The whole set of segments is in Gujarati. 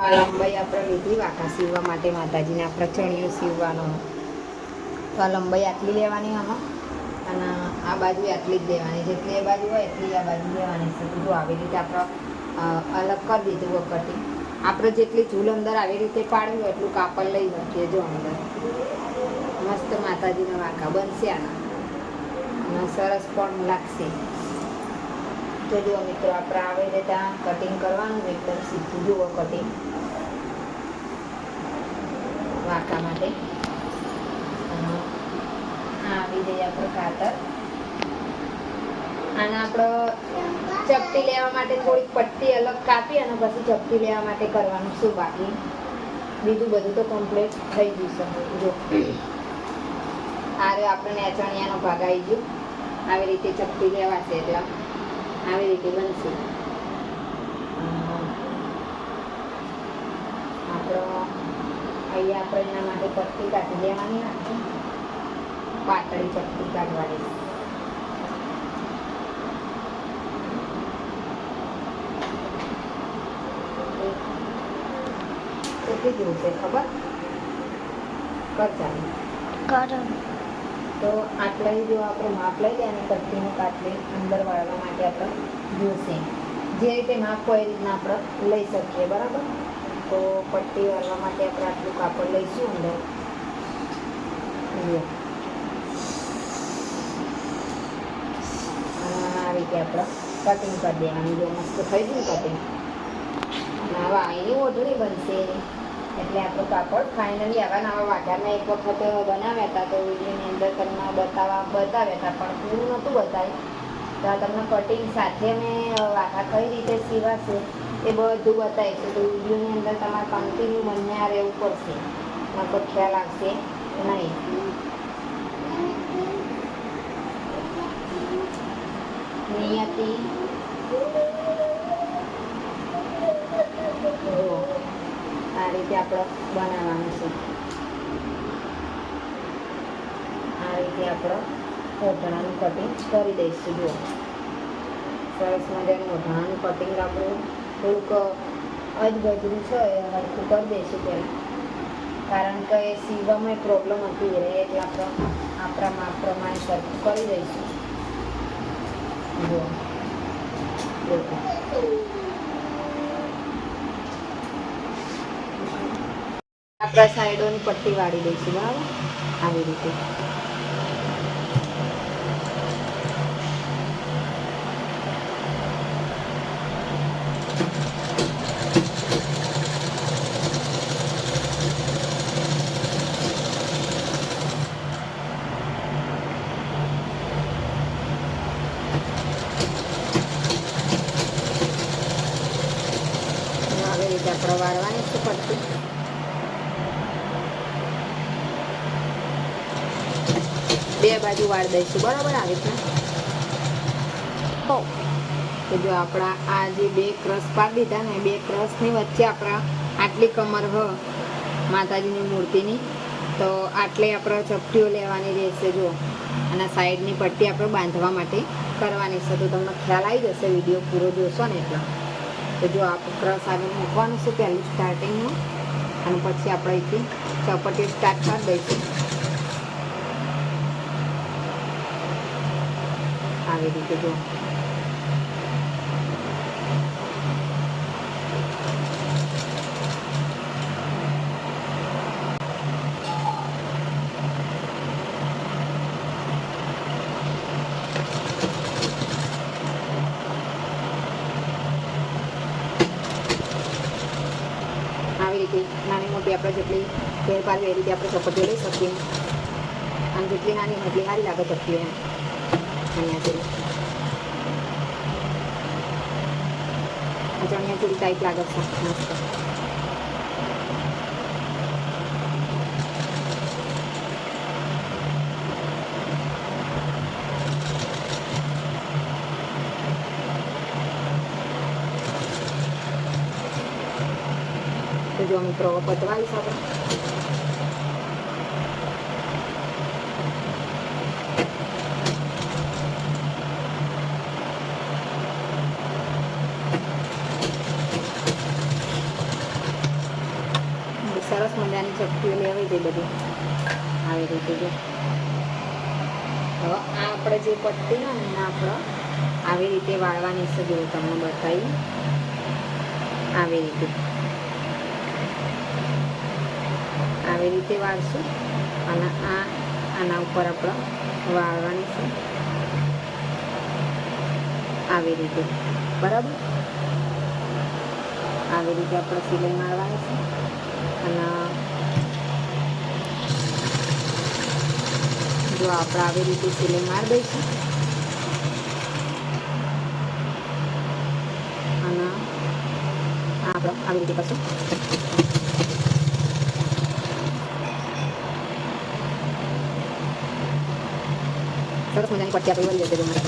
આ લંબાઈ આપણે લીધી વાંકા સીવવા માટે, માતાજીને આપણે ચણિયો સીવવાનો. તો આ લંબાઈ આટલી લેવાની આમાં. અને આ બાજુ આટલી જ લેવાની. જેટલી એ બાજુ હોય એટલી આ બાજુ લેવાની. છે બધું આવી રીતે આપણે અલગ કરી દીધું કટિંગ આપણે જેટલી ઝૂલ અંદર આવી રીતે પાડવી હોય એટલું કાપડ લઈ શકીએ જો અંદર. મસ્ત માતાજીના વાંકા બનશે આના. અને સરસ પણ લાગશે. તો જુઓ મિત્રો, આપણે આવી રીતે કટિંગ કરવાનું એકદમ સીધું જુઓ કટિંગ વાંકા માટે. આવી જઈએ આપણે ખાતર. અને આપણે ચપટી લેવા માટે થોડીક પટ્ટી અલગ કાપી અને પછી ચપટી લેવા માટે કરવાનું શું બાકી? બીજું બધું તો કમ્પ્લીટ થઈ ગયું છે. જો. આ રહ્યો આપણે નેચણિયાનો ભાગ આવી ગયો. આવી રીતે ચપટી લેવાશે એટલે આવી રીતે બનશે. આપણો અહીંયા આપણે એના માટે પટ્ટી કાઢી લેવાની આખી. પાતળી ચપટી કાઢવાની. કેટલી જોશે ખબર? કર ચાલુ તો આટલા જો આપણે માપ લઈ લે અને પટ્ટીનું કાટલી અંદર વાળવા માટે આપણે જોશે. જે રીતે માપ હોય એ રીતના આપણે લઈ શકીએ બરાબર? તો પટ્ટી વાળવા માટે આપણે આટલું કાપડ લઈશું અંદર. આ રીતે આપણે કટિંગ કરી દેવાનું. જો મસ્ત થઈ ગયું કટિંગ અને હવે અહીંની ઓઢળી બનશે. એટલે આપણું કાપડ ફાઇનલી આવા નવા વાઘાના એક વખત બનાવ્યા હતા તો વિડીયોની અંદર તમને બતાવવા બતાવ્યા હતા, પણ પૂરું નહોતું બતાવ્યું. તો આ તમને કટિંગ સાથે મેં વાઘા કઈ રીતે સીવાશે? એ બધું બતાવીશું તો વિડીયોની અંદર તમારે કન્ટિન્યુ બન્યા રહેવું પડશે. નકર ખ્યાલ આવશે નહીં. નિયતિ આ રીતે આપણે બનાવવાનું છે. આ રીતે આપણે ઓઢણાનું કટિંગ કરી દઈશું, જુઓ. સરસ મજાનું ઓઢણાનું કટિંગ આપણું થોડુંક અજગજરું છે, એ હરખું કરી દઈશું પહેલાં કારણ કે એ સીવામાં પ્રોબ્લેમ હતી એટલે આપણે આપણા માપ પ્રમાણે સરખું કરી દઈશું. જુઓ આપણા સાઈડોની પટ્ટી વાળી દઈશું, બરાબર? આવી રીતે આવી રીતે આપણે વાળવાની છે પટ્ટી બે બાજુ વાળ દઈશું બરાબર આવી રીતના તો જો આપણા આ જે બે ક્રસ પાડી દીધા ને બે ક્રસની વચ્ચે આપણા આટલી કમર હ માતાજીની મૂર્તિની તો આટલે આપણે ચપટીઓ લેવાની રહેશે જો અને સાઈડની પટ્ટી આપણે બાંધવા માટે કરવાની છે તો તમને ખ્યાલ આવી જશે વીડિયો પૂરો જોશો ને એટલે તો જો આ ક્રસ આગળ મૂકવાનું છે પહેલું સ્ટાર્ટિંગનું અને પછી આપણે અહીંથી ચપટીઓ સ્ટાર્ટ કરી દઈશું. આવી રીતે જો આવી રીતે નાની મોટી આપણે જેટલી ફેરફાર એ રીતે આપણે ચપટીઓ લઈ શકીએ. આમ જેટલી નાની એટલી સારી લાગે ચપટીઓ એમ. ચણિયાચોળી આ ચણિયાચોળી ટાઈપ લાગે છે. જો મિત્રો પતવાવીશ આપણે સરસ મજાની ચપટીઓ લેવાઈ ગઈ બધી. આવી રીતે જો. હવે આ આપણે જે પટ્ટી ને એને આપણે, આવી રીતે વાળવાની છે, જો તમને બતાવી. આવી રીતે. આવી રીતે વાળશું. અને આ આના ઉપર આપણે વાળવાની છે. આવી રીતે. બરાબર? આવી રીતે આપણે સિલાઈ મારવાની છે. અને જો આપણે આવી રીતે સિલાઈ મારી દઈશું. અને આપણે આવી રીતે કરશું. સરસ મજાની પટ્ટી આપણે વળી જશે મારે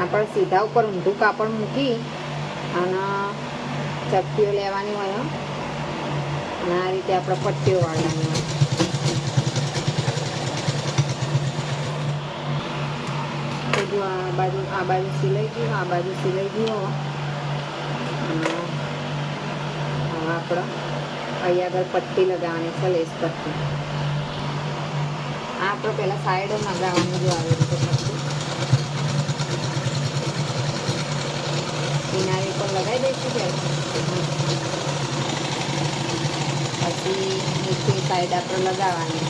આપણે સીધા ઉપર ઊંધું કાપડ મૂકી અને ચપટીઓ લેવાની હોય અને આ રીતે આપણે પટ્ટીઓ વાળવાની હોય. જો આ બાજુ આ બાજુ સિલાઈ ગયું, આ બાજુ સિલાઈ ગયું હવે આપણે અહીંયા આગળ પટ્ટી લગાવવાની છે લેસ પટ્ટી. આપણે પહેલાં સાઈડો ગાવાનું જો આવી રીતે કિનારી પર લગાવી દઈશું પછી નીચે સાઈડ આપણે લગાવવાની.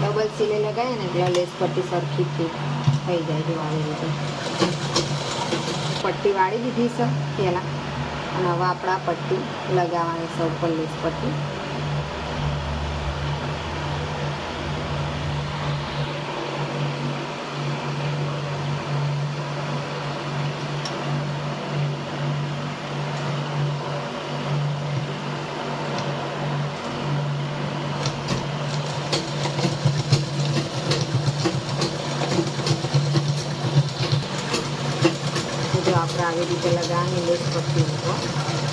ડબલ સિલે લગાવીએ ને એટલે લેસ પટ્ટી સરખી થઈ જાય જો આવી રીતે પટ્ટી વાળી દીધી છે પહેલાં. અને હવે આપણે પટ્ટી લગાવવાની છે ઉપર લેસ પટ્ટી. આપણે આવી રીતે લગાવીએ લેસ પટ્ટી ઉપર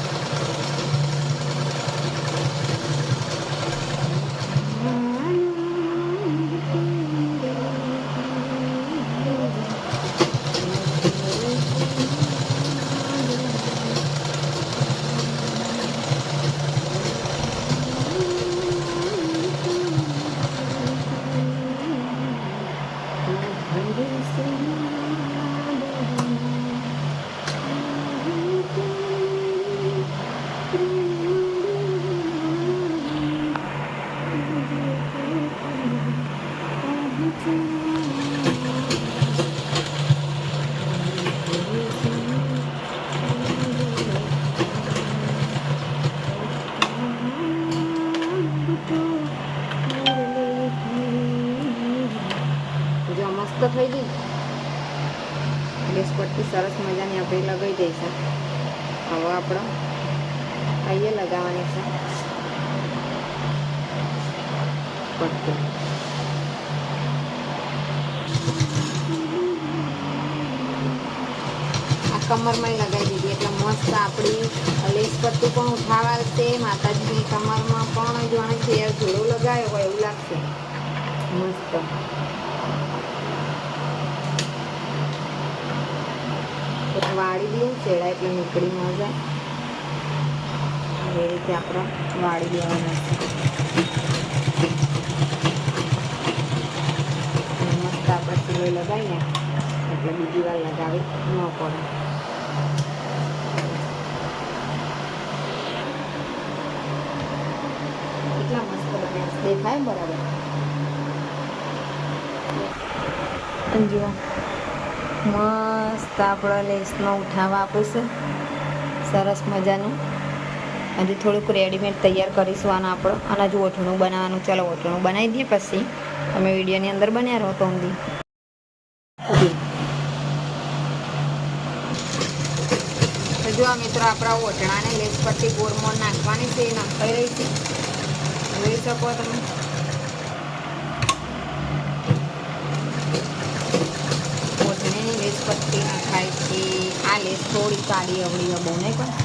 હવે આપણે. અહીંયા લગાવવાની છે. પટ્ટી કમરમાં લગાવી દીધી. એટલે મસ્ત આપણી લેસ પટ્ટી પણ ઉઠાવા છે. માતાજીની કમરમાં પણ જાણે છે જોડો લગાવ્યો હોય એવું લાગશે. મસ્ત એટલે વાળી દઉં ચેડાય એટલે નીકળી ન જાય. એ રીતે આપણે વાળી દેવાના છે. મસ્ત આપણે સિલાઈ લગાવીને એટલે બીજી વાર લગાવી ન પડે. કેટલા મસ્ત દેખાય બરાબર? જો જુઓ મસ્ત આપણો લેસનો ઉઠાવ આપીશું સરસ મજાનું. હજી થોડુંક રેડીમેડ તૈયાર કરીશું આનો આપણો. અને હજુ ઓઠણું બનાવવાનું. ચાલો ઓઠણું બનાવી દઈએ પછી. તમે વિડીયોની અંદર બન્યા રહો તો ઊંધી. હજુ આ મિત્રો આપણા ઓઠણાને લેસ પરથી ગોળમોળ નાખવાની છે, એ નાખાઈ રહી છે. જોઈ શકો તમે. સાડી અવળી બહુ નહીં કોઈ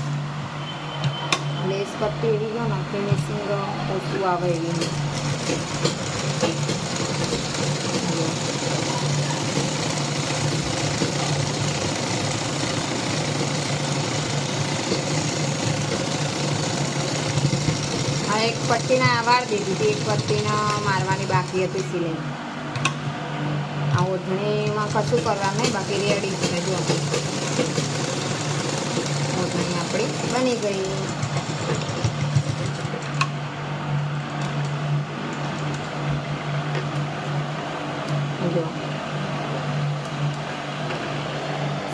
લેસ પત્તી એવી ગયો ને ફિનિશિંગ ઓછું આવે એવી એક પટ્ટીના આવાડ દીધી. હતી એક પટ્ટીના મારવાની બાકી હતી સિલાઈ આ ઓઢણીમાં કશું કરવા નહીં, બાકી રેડી છે, જો. આપણી બની ગઈ.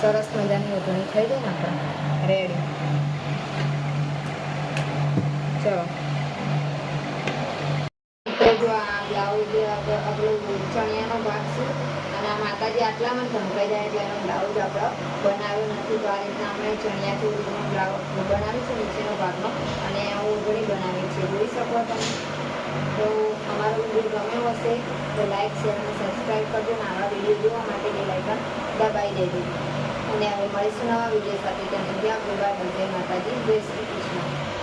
સરસ મજાની ઉધણી થઈ ગઈ ને આપણે. રેડી ચલો આપણે જો આ બ્લાઉઝ આપણું ચણિયાનો ભાગ છે અને આ માતાજી આટલામાં ધમકાઈ જાય એટલે એનો બ્લાઉઝ આપણો બનાવ્યો નથી. તો આ રીતના અમે ચણિયાથી ઓઢણીનો બ્લાઉઝ બનાવીશું નીચેનો ભાગનો અને ઓગણી બનાવી છે જોઈ શકો તમે? તો અમારો વીડિયો ગમ્યો હશે તો લાઈક, શેર અને સબસ્ક્રાઈબ કરજો અને આવા વીડિયો જોવા માટે બે લાઇકન દબાઈ દેજો. અને હવે મળીશું નવા વીડિયો સાથે. ત્યાં સુધી આપણે બાય જય માતાજી, જય શ્રી